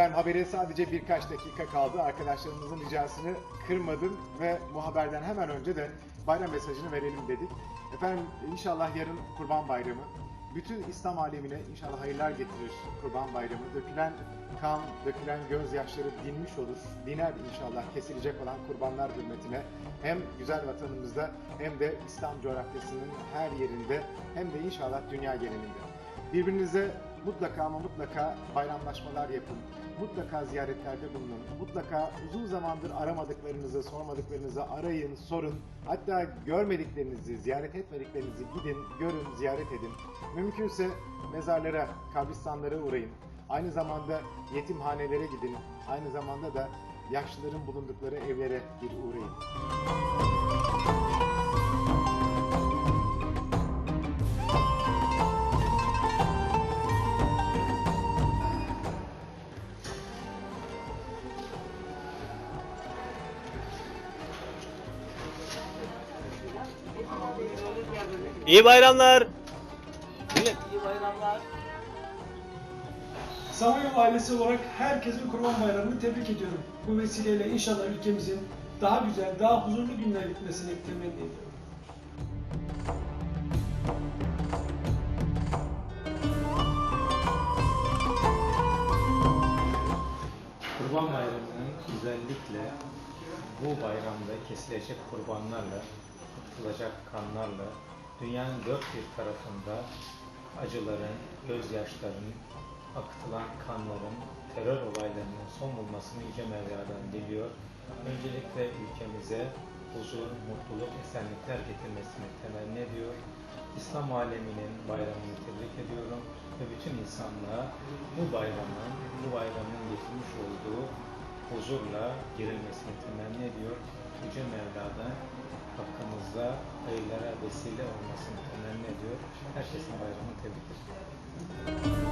Efendim habere sadece birkaç dakika kaldı. Arkadaşlarımızın ricasını kırmadım ve bu haberden hemen önce de bayram mesajını verelim dedik. Efendim inşallah yarın Kurban Bayramı. Bütün İslam alemine inşallah hayırlar getirir Kurban Bayramı. Dökülen kan, dökülen gözyaşları dinmiş olur. Diner inşallah kesilecek olan kurbanlar hürmetine. Hem güzel vatanımızda hem de İslam coğrafyasının her yerinde hem de inşallah dünya genelinde. Birbirinize mutlaka ama mutlaka bayramlaşmalar yapın. Mutlaka ziyaretlerde bulunun. Mutlaka uzun zamandır aramadıklarınızı, sormadıklarınızı arayın, sorun. Hatta görmediklerinizi, ziyaret etmediklerinizi gidin, görün, ziyaret edin. Mümkünse mezarlara, kabristanlara uğrayın. Aynı zamanda yetimhanelere gidin. Aynı zamanda da yaşlıların bulundukları evlere bir uğrayın. İyi bayramlar. Samanyolu ailesi olarak herkesin Kurban Bayramı'nı tebrik ediyorum. Bu vesileyle inşallah ülkemizin daha güzel, daha huzurlu günler gitmesini temenni ediyorum. Kurban Bayramı'nın özellikle bu bayramda kesilecek kurbanlarla, akıtılacak kanlarla dünyanın dört bir tarafında acıların, gözyaşların, akıtılan kanların, terör olaylarının son bulmasını Yüce Mevla'dan diliyor. Öncelikle ülkemize huzur, mutluluk, esenlikler getirmesini temenni ediyor. İslam aleminin bayramını tebrik ediyorum ve bütün insanlığa bu bayramın, bu bayramın getirmiş olduğu huzurla girilmesini temenni ediyor. Yüce Mevla'dan hakkımızda hayırlara vesile olmasını temenni ediyor. Herkesin bayramını tebrik ediyorum.